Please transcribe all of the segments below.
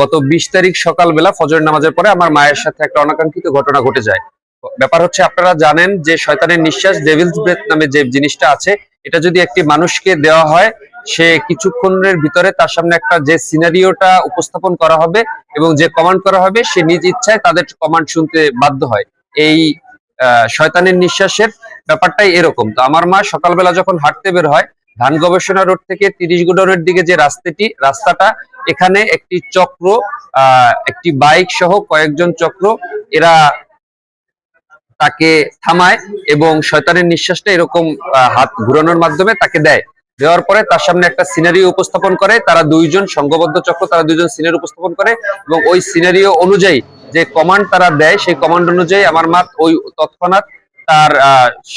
গত বিশ তারিখ সকালবেলা ফজর নামাজের পরে আমার মায়ের সাথে একটা অনাকাঙ্ক্ষিত ঘটনা ঘটে যায়। ব্যাপার হচ্ছে আপনারা জানেন যে শয়তানের নিঃশ্বাস ডেভিলস ব্রেথ নামে যে জিনিসটা আছে, এটা যদি একটি মানুষকে দেওয়া হয়, সে কিছুক্ষণের ভিতরে তার সামনে একটা যে সিনারিওটা উপস্থাপন করা হবে এবং যে কমান্ড করা হবে, সে নিজ ইচ্ছায় তাদের কমান্ড শুনতে বাধ্য হয়। এই শয়তানের নিঃশ্বাসের ব্যাপারটাই এরকম। তো আমার মা সকালবেলা যখন হাঁটতে বের হয় ধান গবেষণা রোড থেকে তিরিশ গুডনের দিকে যে রাস্তাটি, রাস্তাটা, এখানে একটি চক্র একটি বাইক সহ কয়েকজন চক্র, এরা তাকে থামায় এবং শয়তানের নিঃশ্বাসটা এরকম হাত ঘুরানোর মাধ্যমে তাকে দেয়। দেওয়ার পরে তার সামনে একটা সিনারি উপস্থাপন করে, তারা দুইজন সংঘবদ্ধ চক্র, তারা দুইজন সিনারি উপস্থাপন করে এবং ওই সিনারিও অনুযায়ী যে কমান্ড তারা দেয়, সেই কমান্ড অনুযায়ী আমার মাত ওই তৎক্ষণাৎ তার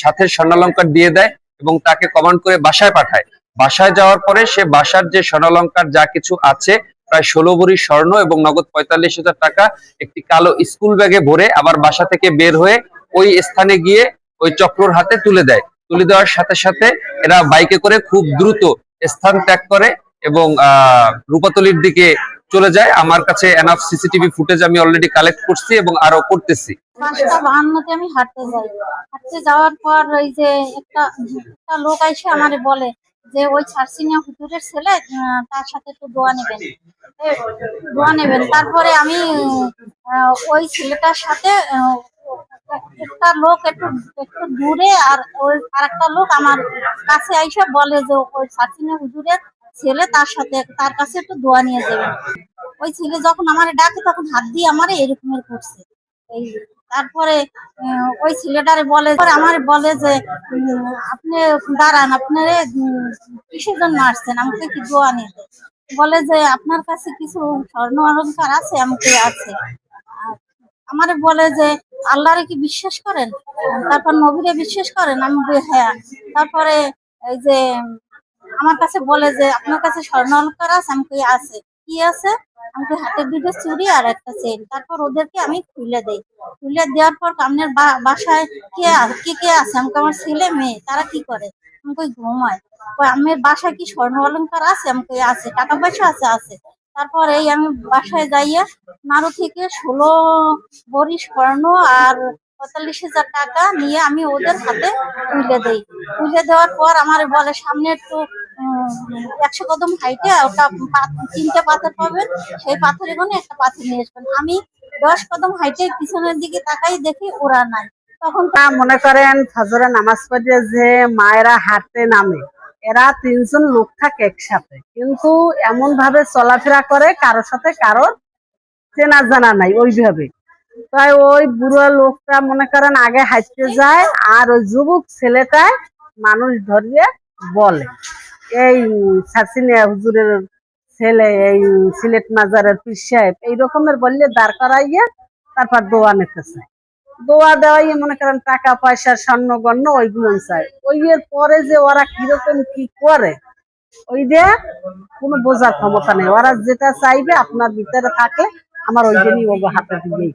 সাথে স্বর্ণালঙ্কার দিয়ে দেয়। এবং তাকে কমান্ড করে বাসায় পাঠায়। বাসায় যাওয়ার পরে সে বাসার যে স্বর্ণালঙ্কার যা কিছু আছে, প্রায় ষোলো ভরি স্বর্ণ এবং নগদ পঁয়তাল্লিশ হাজার টাকা একটি কালো স্কুল ব্যাগে ভরে আবার বাসা থেকে বের হয়ে ওই স্থানে গিয়ে ওই চক্রর হাতে তুলে দেয়। তুলে দেওয়ার সাথে সাথে এরা বাইকে করে খুব দ্রুত স্থান ত্যাগ করে এবং, আহ, রূপাতলির দিকে চলে যায়। আমার কাছে এনাফ সিসিটিভি ফুটেজ আমি অলরেডি কালেক্ট করছি এবং আরও করতেছি। আমি হাঁটতে যাই। হাঁটতে যাওয়ার পর ওই যে একটা একটা লোক এসে আমারে বলে যে, ওই ছারসিনিয়া হুজুরের ছেলে তার সাথে একটু দোয়া নেবেন। দোয়া নেবেন। তারপরে আমি ওই ছেলেটার সাথে একটা লোক একটু একটু দূরে আর ওই আরেকটা লোক আমার কাছে এসে বলে যে, ওই ছারসিনিয়া হুজুরের ছেলে, তার সাথে, তার কাছে একটু দোয়া নিয়ে যাবে। ওই ছেলে যখন আমার ডাকে, তখন হাত দিয়ে আমার এরকমের করছে। এই তারপরে ওই ছেলেটারে বলে আমার বলে যে আপনি দাঁড়ান আপনারে কিসের জন্য আসছেন? আমাকে কি দোয়া নিতে বলে যে, আপনার কাছে কিছু স্বর্ণ অলংকার আছে, আমাকে আছে। আমারে বলে যে, আল্লাহরে কি বিশ্বাস করেন? তারপর নবীরে বিশ্বাস করেন? আমি হ্যাঁ। তারপরে, এই যে আমার কাছে বলে যে আপনার কাছে স্বর্ণ অলংকার আছে আমাকে আছে। কি আছে? আমাকে হাতের দুটো চুড়ি আর একটা চেন তারপর ওদেরকে আমি খুলে দেই। খুলে দেওয়ার পর আপনার বাসায় কে কে কে আছে? আমাকে আমার ছেলে মেয়ে তারা কি করে? আমাকে ঘুমায়। কই, আমার বাসায় কি স্বর্ণ অলংকার আছে আমাকে আছে। টাকা পয়সা আছে? আছে। তারপর এই আমি বাসায় যাইয়া নাড়ু থেকে ষোলো বড়ি স্বর্ণ আর পঁয়তাল্লিশ হাজার টাকা নিয়ে আমি ওদের হাতে তুলে দেই। তুলে দেওয়ার পর আমার বলে সামনে একটু একশো কদম হাইটে ওটা তিনটে পাথর পাবেন। সেই পাথরে কোনে একটা পাথর নিয়ে আসবেন। আমি দশ কদম হাইটে পিছনের দিকে তাকাই দেখি ওরা নাই। তখন তা মনে করেন, ফজরে নামাজ পড়ে যে মায়েরা হাঁটতে নামে, এরা তিনজন লোক থাকে একসাথে। কিন্তু এমন ভাবে চলাফেরা করে, কারোর সাথে কারোর চেনা জানা নাই ওইভাবে। তাই ওই বুড়ো লোকটা মনে করেন আগে হাঁটতে যায়, আর ওই যুবক ছেলেটায় মানুষ ধরিয়ে বলে। এই সাসিনিয়া হুজুরের ছেলে, এই সিলেট মাজারের পীর সাহেব, এই বললে দাঁড় করাইয়ে তারপর দোয়া নিতেছে। দোয়া দেওয়াই মনে করেন টাকা, পয়সা, স্বর্ণ গণ্য ওইগুলো চাই ওই এর পরে যে ওরা কীরকম কি করে, ওই যে কোনো বোঝার ক্ষমতা নেই। ওরা যেটা চাইবে আপনার ভিতরে থাকে আমার ওই জন্যই ওগো হাতে দিবেই